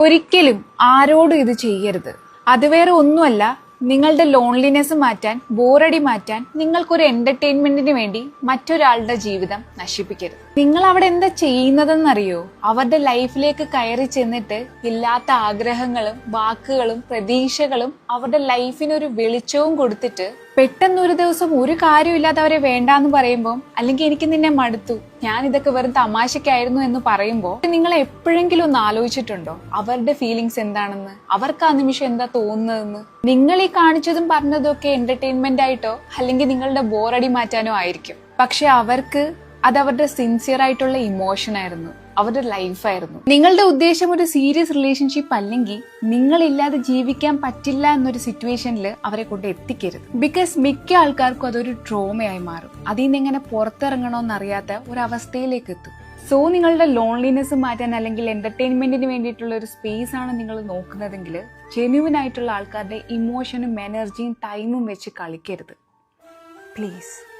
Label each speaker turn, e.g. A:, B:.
A: ഒരിക്കലും ആരോടും ഇത് ചെയ്യരുത്. അത് വേറെ ഒന്നുമല്ല നിങ്ങളുടെ ലോൺലിനെസ് മാറ്റാൻ ബോറടി മാറ്റാൻ നിങ്ങൾക്കൊരു എന്റർടൈൻമെന്റിന് വേണ്ടി മറ്റൊരാളുടെ ജീവിതം നശിപ്പിക്കരുത്. നിങ്ങൾ അവിടെ എന്താ ചെയ്യുന്നതെന്നറിയോ? അവരുടെ ലൈഫിലേക്ക് കയറി ചെന്നിട്ട് ഇല്ലാത്ത ആഗ്രഹങ്ങളും വാക്കുകളും പ്രതീക്ഷകളും അവരുടെ ലൈഫിനൊരു വെളിച്ചവും കൊടുത്തിട്ട് പെട്ടെന്ന് ഒരു ദിവസം ഒരു കാര്യമില്ലാതെ അവരെ വേണ്ടാന്ന് പറയുമ്പോൾ അല്ലെങ്കിൽ എനിക്ക് നിന്നെ മടുത്തു ഞാൻ ഇതൊക്കെ വെറും തമാശക്കായിരുന്നു എന്ന് പറയുമ്പോൾ നിങ്ങൾ എപ്പോഴെങ്കിലും ഒന്ന് ആലോചിച്ചിട്ടുണ്ടോ? അവരുടെ ഫീലിങ്സ് എന്താണെന്ന്? അവർക്ക് ആ നിമിഷം എന്താ തോന്നുന്നതെന്ന്? നിങ്ങൾ ഈ കാണിച്ചതും പറഞ്ഞതും ഒക്കെ എന്റർടൈൻമെന്റ് ആയിട്ടോ? അല്ലെങ്കിൽ നിങ്ങളുടെ ബോറടി മാറ്റാനോ ആയിരിക്കും. പക്ഷെ അവർക്ക് അത് അവരുടെ സിൻസിയർ ആയിട്ടുള്ള ഇമോഷൻ ആയിരുന്നു. അവരുടെ ലൈഫായിരുന്നു നിങ്ങളുടെ ഉദ്ദേശം ഒരു സീരിയസ് റിലേഷൻഷിപ്പ് അല്ലെങ്കിൽ നിങ്ങളില്ലാതെ ജീവിക്കാൻ പറ്റില്ല എന്നൊരു സിറ്റുവേഷനിൽ അവരെ കൊണ്ട് എത്തിക്കരുത്. ബിക്കോസ് മിക്ക ആൾക്കാർക്കും അതൊരു ട്രോമയായി മാറും. അതിൽ നിന്ന് എങ്ങനെ പുറത്തിറങ്ങണമെന്നറിയാത്ത ഒരു അവസ്ഥയിലേക്ക് എത്തും. സോ നിങ്ങളുടെ ലോൺലിനെസ് മാറ്റാൻ അല്ലെങ്കിൽ എന്റർടൈൻമെന്റിന് വേണ്ടിയിട്ടുള്ള ഒരു സ്പേസ് ആണ് നിങ്ങൾ നോക്കുന്നതെങ്കിൽ ജെന്യുവൻ ആയിട്ടുള്ള ആൾക്കാരുടെ ഇമോഷനും എനർജിയും ടൈമും വെച്ച് കളിക്കരുത്. പ്ലീസ്